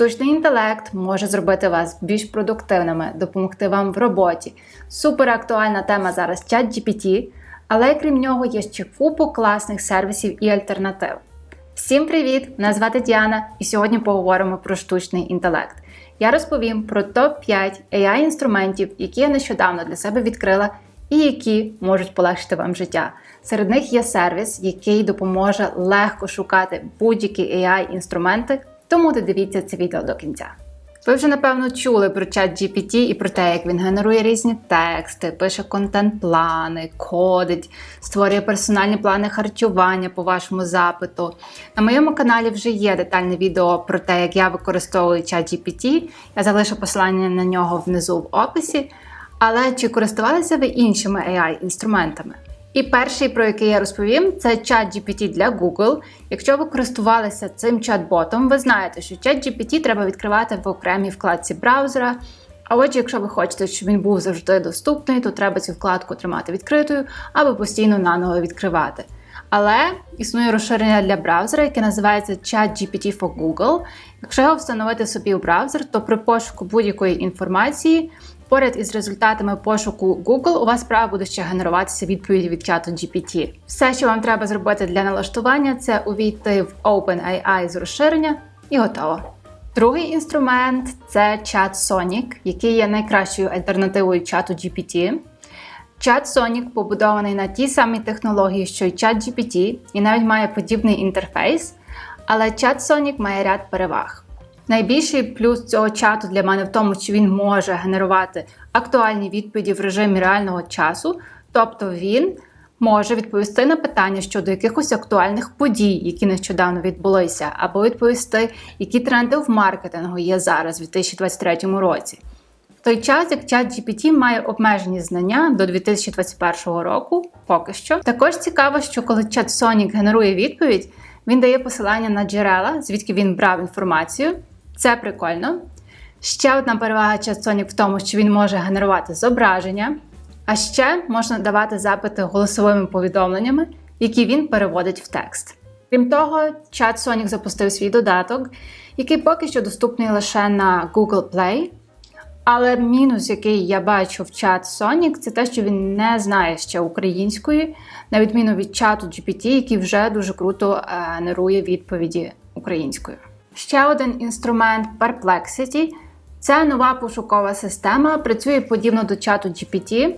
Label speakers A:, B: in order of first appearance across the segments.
A: Штучний інтелект може зробити вас більш продуктивними, допомогти вам в роботі. Супер актуальна тема зараз ChatGPT, але крім нього є ще купу класних сервісів і альтернатив. Всім привіт! Мене звати Діана, і сьогодні поговоримо про штучний інтелект. Я розповім про топ-5 AI-інструментів, які я нещодавно для себе відкрила і які можуть полегшити вам життя. Серед них є сервіс, який допоможе легко шукати будь-які AI-інструменти, тому додивіться це відео до кінця. Ви вже напевно чули про чат GPT і про те, як він генерує різні тексти, пише контент-плани, кодить, створює персональні плани харчування по вашому запиту. На моєму каналі вже є детальне відео про те, як я використовую чат GPT. Я залишу посилання на нього внизу в описі. Але чи користувалися ви іншими AI-інструментами? І перший, про який я розповім, це чат GPT для Google. Якщо ви користувалися цим чат-ботом, ви знаєте, що чат GPT треба відкривати в окремій вкладці браузера. А отже, якщо ви хочете, щоб він був завжди доступний, то треба цю вкладку тримати відкритою або постійно наново відкривати. Але існує розширення для браузера, яке називається ChatGPT for Google. Якщо його встановити собі у браузер, то при пошуку будь-якої інформації Поряд із результатами пошуку Google у вас справа буде ще генеруватися відповіді від чату GPT. Все, що вам треба зробити для налаштування, це увійти в OpenAI з розширення і готово. Другий інструмент це чат Sonic, який є найкращою альтернативою чату GPT. Чат Sonic побудований на тій самій технології, що й чат GPT, і навіть має подібний інтерфейс. Але чат Sonic має ряд переваг. Найбільший плюс цього чату для мене в тому, що він може генерувати актуальні відповіді в режимі реального часу, тобто він може відповісти на питання щодо якихось актуальних подій, які нещодавно відбулися, або відповісти, які тренди в маркетингу є зараз, у 2023 році. В той час, як чат GPT має обмежені знання до 2021 року, поки що. Також цікаво, що коли чат Sonic генерує відповідь, він дає посилання на джерела, звідки він брав інформацію. Це прикольно. Ще одна перевага ChatSonic в тому, що він може генерувати зображення, а ще можна давати запити голосовими повідомленнями, які він переводить в текст. Крім того, ChatSonic запустив свій додаток, який поки що доступний лише на Google Play. Але мінус, який я бачу в чат Sonic, це те, що він не знає ще української, на відміну від чату GPT, який вже дуже круто генерує відповіді українською. Ще один інструмент Perplexity. Це нова пошукова система, працює подібно до чату GPT,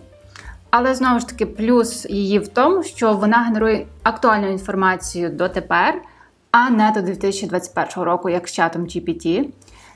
A: але знову ж таки, плюс її в тому, що вона генерує актуальну інформацію дотепер, а не до 2021 року, як з чатом GPT.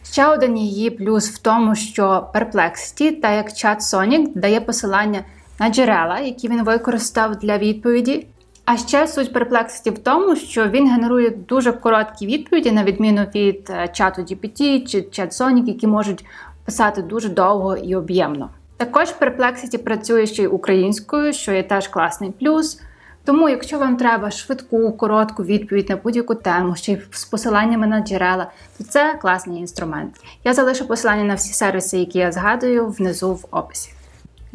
A: Ще один її плюс в тому, що Perplexity, та як чат Sonic, дає посилання на джерела, які він використав для відповіді. А ще суть перплекситі в тому, що він генерує дуже короткі відповіді, на відміну від е, чату GPT чи чат Sonic, які можуть писати дуже довго і об'ємно. Також Perplexity працює ще й українською, що є теж класний плюс. Тому, якщо вам треба швидку, коротку відповідь на будь-яку тему, ще й з посиланнями на джерела, то це класний інструмент. Я залишу посилання на всі сервіси, які я згадую, внизу в описі.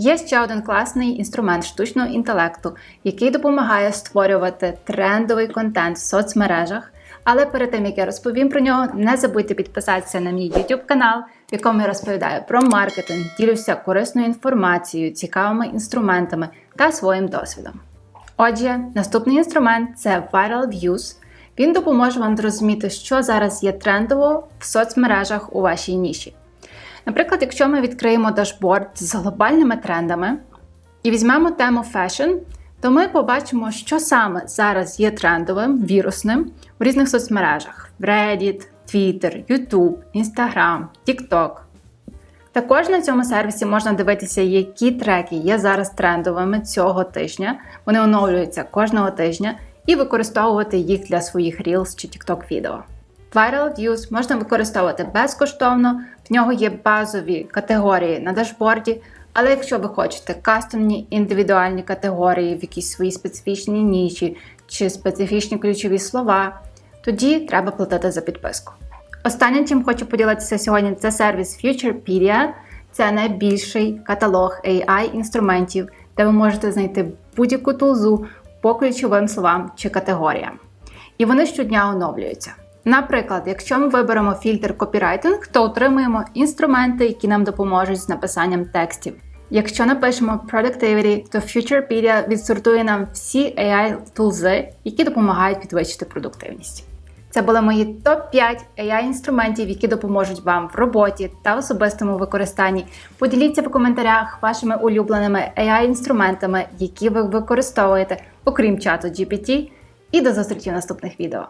A: Є ще один класний інструмент штучного інтелекту, який допомагає створювати трендовий контент в соцмережах. Але перед тим як я розповім про нього, не забудьте підписатися на мій YouTube канал, в якому я розповідаю про маркетинг, ділюся корисною інформацією, цікавими інструментами та своїм досвідом. Отже, наступний інструмент це Viral Views. Він допоможе вам зрозуміти, що зараз є трендово в соцмережах у вашій ніші. Наприклад, якщо ми відкриємо дашборд з глобальними трендами і візьмемо тему фешн, то ми побачимо, що саме зараз є трендовим, вірусним у різних соцмережах: Reddit, Twitter, YouTube, Instagram, TikTok. Також на цьому сервісі можна дивитися, які треки є зараз трендовими цього тижня. Вони оновлюються кожного тижня, і використовувати їх для своїх Reels чи TikTok відео. Viral Views можна використовувати безкоштовно, в нього є базові категорії на дашборді. Але якщо ви хочете кастомні індивідуальні категорії в якійсь своїй специфічній ніші чи специфічні ключові слова, тоді треба платити за підписку. Останнє, чим хочу поділитися сьогодні, це сервіс Futurepedia. Це найбільший каталог AI-інструментів, де ви можете знайти будь-яку тулзу по ключовим словам чи категоріям. І вони щодня оновлюються. Наприклад, якщо ми виберемо фільтр копірайтинг, то отримуємо інструменти, які нам допоможуть з написанням текстів. Якщо напишемо Productivity, то Futurepedia відсортує нам всі AI тулзи, які допомагають підвищити продуктивність. Це були мої топ-5 AI інструментів, які допоможуть вам в роботі та особистому використанні. Поділіться в коментарях вашими улюбленими AI інструментами, які ви використовуєте, окрім чату GPT. І до зустрічі в наступних відео.